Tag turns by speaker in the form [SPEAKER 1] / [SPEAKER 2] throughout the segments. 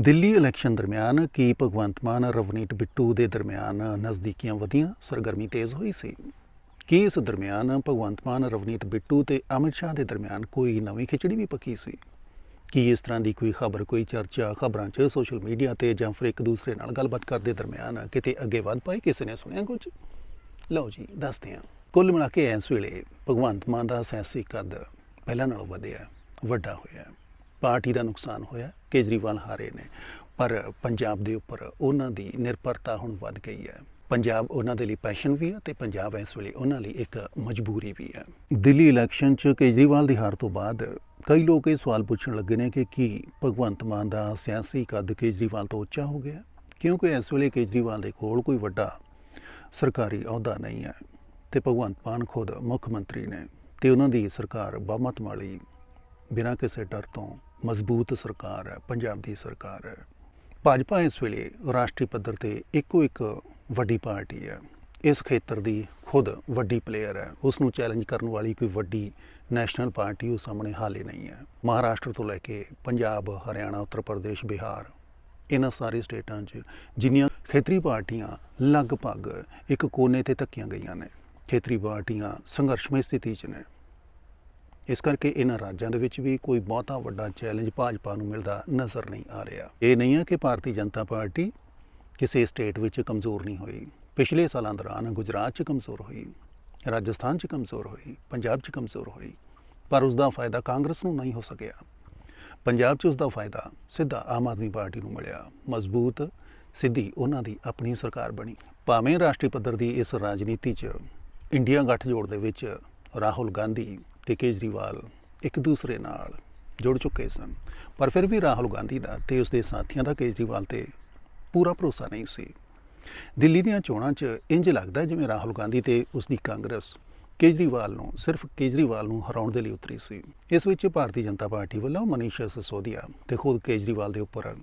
[SPEAKER 1] Delhi election ਦਰਮਿਆਨ ਕੀ ਭਗਵੰਤ ਮਾਨ, ਰਵਨੀਤ ਬਿੱਟੂ ਦੇ ਦਰਮਿਆਨ ਨਜ਼ਦੀਕੀਆਂ ਵਧੀਆਂ? ਸਰਗਰਮੀ ਤੇਜ਼ ਹੋਈ ਸੀ। ਕੀ ਇਸ ਦਰਮਿਆਨ ਭਗਵੰਤ ਮਾਨ, ਰਵਨੀਤ ਬਿੱਟੂ ਤੇ ਅਮਿਤ ਸ਼ਾਹ ਦੇ ਦਰਮਿਆਨ ਕੋਈ ਨਵੀਂ ਖਿਚੜੀ ਵੀ ਪੱਕੀ ਸੀ। ਕੀ ਇਸ ਤਰ੍ਹਾਂ ਦੀ ਕੋਈ ਖਬਰ, ਕੋਈ ਚਰਚਾ ਖਬਰਾਂ 'ਚ ਸੋਸ਼ਲ ਮੀਡੀਆ ਤੇ ਜਾਂ ਫਿਰ ਇੱਕ ਦੂਸਰੇ ਨਾਲ ਗੱਲਬਾਤ ਕਰਦੇ ਦਰਮਿਆਨ ਕਿਤੇ ਅੱਗੇ ਵੱਧ ਪਾਈ? ਕਿਸੇ ਨੇ ਸੁਣਿਆ ਕੁਝ? ਲਓ ਜੀ, ਦੱਸਦੇ ਹਾਂ। ਕੁੱਲ ਮਿਲਾ ਕੇ ਇਸ ਵੇਲੇ ਭਗਵੰਤ ਮਾਨ ਦਾ ਸਿਆਸੀ ਕੱਦ ਪਹਿਲਾਂ ਨਾਲੋਂ ਵਧਿਆ, ਵੱਡਾ ਹੋਇਆ। ਪਾਰਟੀ ਦਾ ਨੁਕਸਾਨ ਹੋਇਆ। ਕੇਜਰੀਵਾਲ ਹਾਰੇ ਨੇ। ਪਰ ਪੰਜਾਬ ਦੇ ਉੱਪਰ ਉਹਨਾਂ ਦੀ ਨਿਰਭਰਤਾ ਹੁਣ ਵੱਧ ਗਈ ਹੈ। ਪੰਜਾਬ ਉਹਨਾਂ ਦੇ ਲਈ ਪੈਸ਼ਨ ਵੀ ਹੈ ਤੇ ਪੰਜਾਬ ਇਸ ਵੇਲੇ ਉਹਨਾਂ ਲਈ ਇੱਕ ਮਜਬੂਰੀ ਵੀ ਹੈ। ਦਿੱਲੀ ਇਲੈਕਸ਼ਨ 'ਚ ਕੇਜਰੀਵਾਲ ਦੀ ਹਾਰ ਤੋਂ ਬਾਅਦ ਕਈ ਲੋਕ ਇਹ ਸਵਾਲ ਪੁੱਛਣ ਲੱਗੇ ਨੇ ਕਿ ਕੀ ਭਗਵੰਤ ਮਾਨ ਦਾ ਸਿਆਸੀ ਕੱਦ ਕੇਜਰੀਵਾਲ ਤੋਂ ਉੱਚਾ ਹੋ ਗਿਆ? ਕਿਉਂਕਿ ਇਸ ਵੇਲੇ ਕੇਜਰੀਵਾਲ ਦੇ ਕੋਲ ਕੋਈ ਵੱਡਾ ਸਰਕਾਰੀ ਅਹੁਦਾ ਨਹੀਂ ਹੈ ਤੇ ਭਗਵੰਤ ਮਾਨ ਖੁਦ ਮੁੱਖ ਮੰਤਰੀ ਨੇ ਤੇ ਉਹਨਾਂ ਦੀ ਸਰਕਾਰ ਬਹੁਮਤ ਵਾਲੀ ਬਿਨਾਂ ਕਿਸੇ ਡਰ ਤੋਂ ਮਜ਼ਬੂਤ ਸਰਕਾਰ ਹੈ, ਪੰਜਾਬ ਦੀ ਸਰਕਾਰ ਹੈ। ਭਾਜਪਾ ਇਸ ਵੇਲੇ ਰਾਸ਼ਟਰੀ ਪੱਧਰ ਤੇ ਇੱਕੋ ਇੱਕ ਵੱਡੀ ਪਾਰਟੀ ਹੈ। ਇਸ ਖੇਤਰ ਦੀ ਖੁਦ ਵੱਡੀ ਪਲੇਅਰ ਹੈ। ਉਸ ਨੂੰ ਚੈਲੰਜ ਕਰਨ ਵਾਲੀ ਕੋਈ ਵੱਡੀ ਨੈਸ਼ਨਲ ਪਾਰਟੀ ਉਹ ਸਾਹਮਣੇ ਹਾਲੇ ਨਹੀਂ ਹੈ। ਮਹਾਰਾਸ਼ਟਰ ਤੋਂ ਲੈ ਕੇ ਪੰਜਾਬ, ਹਰਿਆਣਾ, ਉੱਤਰ ਪ੍ਰਦੇਸ਼, ਬਿਹਾਰ, ਇਹਨਾਂ ਸਾਰੇ ਸਟੇਟਾਂ 'ਚ ਜਿੰਨੀਆਂ ਖੇਤਰੀ ਪਾਰਟੀਆਂ ਲਗਭਗ ਇੱਕ ਕੋਨੇ ਤੇ ਧੱਕੀਆਂ ਗਈਆਂ ਨੇ, ਖੇਤਰੀ ਪਾਰਟੀਆਂ ਸੰਘਰਸ਼ਮਈ ਸਥਿਤੀ 'ਚ ਨੇ। ਇਸ ਕਰਕੇ ਇਹਨਾਂ ਰਾਜਾਂ ਦੇ ਵਿੱਚ ਵੀ ਕੋਈ ਬਹੁਤਾ ਵੱਡਾ ਚੈਲੰਜ ਭਾਜਪਾ ਨੂੰ ਮਿਲਦਾ ਨਜ਼ਰ ਨਹੀਂ ਆ ਰਿਹਾ। ਇਹ ਨਹੀਂ ਹੈ ਕਿ ਭਾਰਤੀ ਜਨਤਾ ਪਾਰਟੀ ਕਿਸੇ ਸਟੇਟ ਵਿੱਚ ਕਮਜ਼ੋਰ ਨਹੀਂ ਹੋਈ। ਪਿਛਲੇ ਸਾਲਾਂ ਦੌਰਾਨ ਗੁਜਰਾਤ 'ਚ ਕਮਜ਼ੋਰ ਹੋਈ, ਰਾਜਸਥਾਨ 'ਚ ਕਮਜ਼ੋਰ ਹੋਈ, ਪੰਜਾਬ 'ਚ ਕਮਜ਼ੋਰ ਹੋਈ, ਪਰ ਉਸ ਦਾ ਫਾਇਦਾ ਕਾਂਗਰਸ ਨੂੰ ਨਹੀਂ ਹੋ ਸਕਿਆ। ਪੰਜਾਬ 'ਚ ਉਸ ਦਾ ਫਾਇਦਾ ਸਿੱਧਾ ਆਮ ਆਦਮੀ ਪਾਰਟੀ ਨੂੰ ਮਿਲਿਆ। ਮਜ਼ਬੂਤ, ਸਿੱਧੀ ਉਹਨਾਂ ਦੀ ਆਪਣੀ ਸਰਕਾਰ ਬਣੀ। ਭਾਵੇਂ ਰਾਸ਼ਟਰੀ ਪੱਧਰ ਦੀ ਇਸ ਰਾਜਨੀਤੀ 'ਚ ਇੰਡੀਆ ਗੱਠਜੋੜ ਦੇ ਵਿੱਚ ਰਾਹੁਲ ਗਾਂਧੀ ਤੇ ਕੇਜਰੀਵਾਲ ਇੱਕ ਦੂਸਰੇ ਨਾਲ ਜੁੜ ਚੁੱਕੇ ਸਨ। ਪਰ ਫਿਰ ਵੀ ਰਾਹੁਲ ਗਾਂਧੀ ਦਾ ਤੇ ਉਸ ਦੇ ਸਾਥੀਆਂ ਦਾ ਕੇਜਰੀਵਾਲ ਤੇ ਪੂਰਾ ਭਰੋਸਾ ਨਹੀਂ ਸੀ। ਦਿੱਲੀ ਦੀਆਂ ਚੋਣਾਂ 'ਚ ਇੰਜ ਲੱਗਦਾ ਜਿਵੇਂ ਰਾਹੁਲ ਗਾਂਧੀ ਤੇ ਉਸ ਦੀ ਕਾਂਗਰਸ ਕੇਜਰੀਵਾਲ ਨੂੰ ਸਿਰਫ ਕੇਜਰੀਵਾਲ ਨੂੰ ਹਰਾਉਣ ਦੇ ਲਈ ਉਤਰੀ ਸੀ। ਇਸ ਵਿੱਚ ਭਾਰਤੀ ਜਨਤਾ ਪਾਰਟੀ ਵੱਲੋਂ ਮਨੀਸ਼ ਸਿਸੋਦੀਆ ਤੇ ਖੁਦ ਕੇਜਰੀਵਾਲ ਦੇ ਉੱਪਰ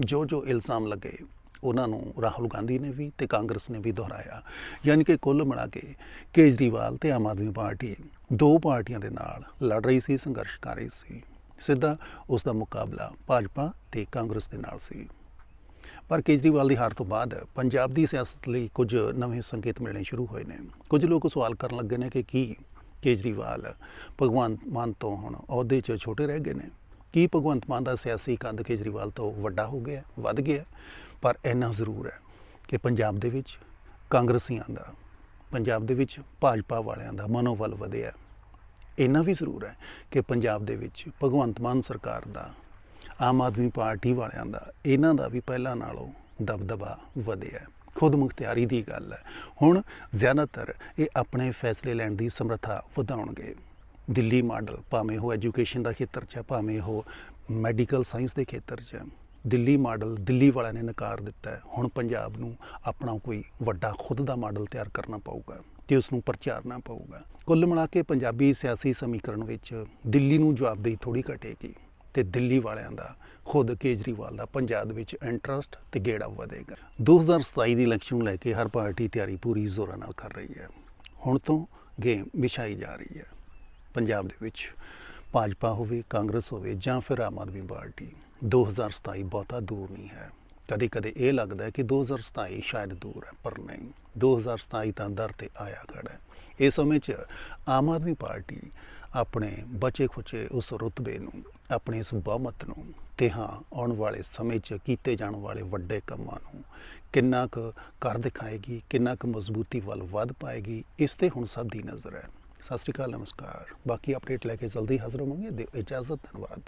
[SPEAKER 1] ਜੋ ਜੋ ਇਲਜ਼ਾਮ ਲੱਗੇ, ਉਹਨਾਂ ਨੂੰ ਰਾਹੁਲ ਗਾਂਧੀ ਨੇ ਵੀ ਤੇ ਕਾਂਗਰਸ ਨੇ ਵੀ ਦੁਹਰਾਇਆ। ਯਾਨੀ ਕਿ ਕੁੱਲ ਮਿਲਾ ਕੇ ਕੇਜਰੀਵਾਲ ਤੇ ਆਮ ਆਦਮੀ ਪਾਰਟੀ ਦੋ ਪਾਰਟੀਆਂ ਦੇ ਨਾਲ ਲੜ ਰਹੀ ਸੀ, ਸੰਘਰਸ਼ ਕਰ ਰਹੀ ਸੀ। ਸਿੱਧਾ ਉਸ ਦਾ ਮੁਕਾਬਲਾ ਭਾਜਪਾ ਤੇ ਕਾਂਗਰਸ ਦੇ ਨਾਲ ਸੀ। ਪਰ ਕੇਜਰੀਵਾਲ ਦੀ ਹਾਰ ਤੋਂ ਬਾਅਦ ਪੰਜਾਬ ਦੀ ਸਿਆਸਤ ਲਈ ਕੁਝ ਨਵੇਂ ਸੰਕੇਤ ਮਿਲਣੇ ਸ਼ੁਰੂ ਹੋਏ ਨੇ। ਕੁਝ ਲੋਕ ਸਵਾਲ ਕਰਨ ਲੱਗੇ ਨੇ ਕਿ ਕੀ ਕੇਜਰੀਵਾਲ ਭਗਵੰਤ ਮਾਨ ਤੋਂ ਹੁਣ ਅਹੁਦੇ 'ਚ ਛੋਟੇ ਰਹਿ ਗਏ ਨੇ? ਕੀ ਭਗਵੰਤ ਮਾਨ ਦਾ ਸਿਆਸੀ ਕੰਧ ਕੇਜਰੀਵਾਲ ਤੋਂ ਵੱਡਾ ਹੋ ਗਿਆ, ਵੱਧ ਗਿਆ? ਪਰ ਇੰਨਾ ਜ਼ਰੂਰ ਹੈ ਕਿ ਪੰਜਾਬ ਦੇ ਵਿੱਚ ਕਾਂਗਰਸੀਆਂ ਦਾ ਪੰਜਾਬ ਦੇ ਵਿੱਚ ਭਾਜਪਾ ਵਾਲਿਆਂ ਦਾ ਮਨੋਬਲ ਵਧਿਆ। ਇੰਨਾ ਵੀ ਜ਼ਰੂਰ ਹੈ ਕਿ ਪੰਜਾਬ ਦੇ ਵਿੱਚ ਭਗਵੰਤ ਮਾਨ ਸਰਕਾਰ ਦਾ, ਆਮ ਆਦਮੀ ਪਾਰਟੀ ਵਾਲਿਆਂ ਦਾ, ਇਹਨਾਂ ਦਾ ਵੀ ਪਹਿਲਾਂ ਨਾਲੋਂ ਦਬਦਬਾ ਵਧਿਆ। ਖੁਦ ਮੁਖਤਿਆਰੀ ਦੀ ਗੱਲ ਹੈ। ਹੁਣ ਜ਼ਿਆਦਾਤਰ ਇਹ ਆਪਣੇ ਫੈਸਲੇ ਲੈਣ ਦੀ ਸਮਰੱਥਾ ਵਧਾਉਣਗੇ। ਦਿੱਲੀ ਮਾਡਲ ਭਾਵੇਂ ਉਹ ਐਜੂਕੇਸ਼ਨ ਦਾ ਖੇਤਰ 'ਚ ਹੈ, ਭਾਵੇਂ ਉਹ ਮੈਡੀਕਲ ਸਾਇੰਸ ਦੇ ਖੇਤਰ 'ਚ ਹੈ। ਦਿੱਲੀ ਮਾਡਲ ਦਿੱਲੀ ਵਾਲਿਆਂ ਨੇ ਨਕਾਰ ਦਿੱਤਾ ਹੁਣ ਪੰਜਾਬ ਨੂੰ ਆਪਣਾ ਕੋਈ ਵੱਡਾ ਖੁਦ ਦਾ ਮਾਡਲ ਤਿਆਰ ਕਰਨਾ ਪਊਗਾ ਤੇ ਉਸ ਨੂੰ ਪ੍ਰਚਾਰਨਾ ਪਊਗਾ। ਕੁੱਲ ਮਿਲਾ ਕੇ ਪੰਜਾਬੀ ਸਿਆਸੀ ਸਮੀਕਰਨ ਵਿੱਚ ਦਿੱਲੀ ਨੂੰ ਜਵਾਬਦੇਹੀ ਥੋੜੀ ਘਟੇਗੀ ਤੇ ਦਿੱਲੀ ਵਾਲਿਆਂ ਦਾ ਖੁਦ ਕੇਜਰੀਵਾਲ ਦਾ ਪੰਜਾਬ ਵਿੱਚ ਇੰਟਰਸਟ ਤੇ ਗੇੜਾ ਵਧੇਗਾ। 2027 ਦੀ ਇਲੈਕਸ਼ਨ ਨੂੰ ਲੈ ਕੇ ਹਰ ਪਾਰਟੀ ਤਿਆਰੀ ਪੂਰੀ ਜ਼ੋਰਾਂ ਨਾਲ ਕਰ ਰਹੀ ਹੈ। ਹੁਣ ਤੋਂ ਗੇਮ ਵਿਛਾਈ ਜਾ ਰਹੀ ਹੈ। ਪੰਜਾਬ ਦੇ ਵਿੱਚ ਭਾਜਪਾ ਹੋਵੇ, ਕਾਂਗਰਸ ਹੋਵੇ ਜਾਂ ਫਿਰ ਆਮ ਆਦਮੀ ਪਾਰਟੀ। 2027 ਬਹੁਤਾ ਦੂਰ ਨਹੀਂ ਹੈ। ਕਦੇ ਕਦੇ ਇਹ ਲੱਗਦਾ ਹੈ ਕਿ 2027 ਸ਼ਾਇਦ ਦੂਰ ਹੈ, ਪਰ ਨਹੀਂ। 2027 ਤਾਂ ਦਰ ਤੇ ਆਇਆ ਖੜਾ ਹੈ। ਇਸ ਸਮੇਂ 'ਚ ਆਮ ਆਦਮੀ ਪਾਰਟੀ ਆਪਣੇ ਬਚੇ ਖੁਚੇ ਉਸ ਰੁਤਬੇ ਨੂੰ, ਆਪਣੀ ਇਸ ਬਹੁਮਤ ਨੂੰ ਤੇ ਹਾਂ, ਆਉਣ ਵਾਲੇ ਸਮੇਂ 'ਚ ਕੀਤੇ ਜਾਣ ਵਾਲੇ ਵੱਡੇ ਕੰਮਾਂ ਨੂੰ ਕਿੰਨਾ ਕੁ ਕਰ ਦਿਖਾਏਗੀ, ਕਿੰਨਾ ਕੁ ਮਜ਼ਬੂਤੀ ਵੱਲ ਵੱਧ ਪਾਏਗੀ, ਇਸ ਤੇ ਹੁਣ ਸਭ ਦੀ ਨਜ਼ਰ ਹੈ। ਸਤਿ ਸ਼੍ਰੀ ਅਕਾਲ, ਨਮਸਕਾਰ। ਬਾਕੀ ਅਪਡੇਟ ਲੈ ਕੇ ਜਲਦੀ ਹਾਜ਼ਰ ਹੋਵਾਂਗੇ। ਦਿਓ ਇਜਾਜ਼ਤ, ਧੰਨਵਾਦ।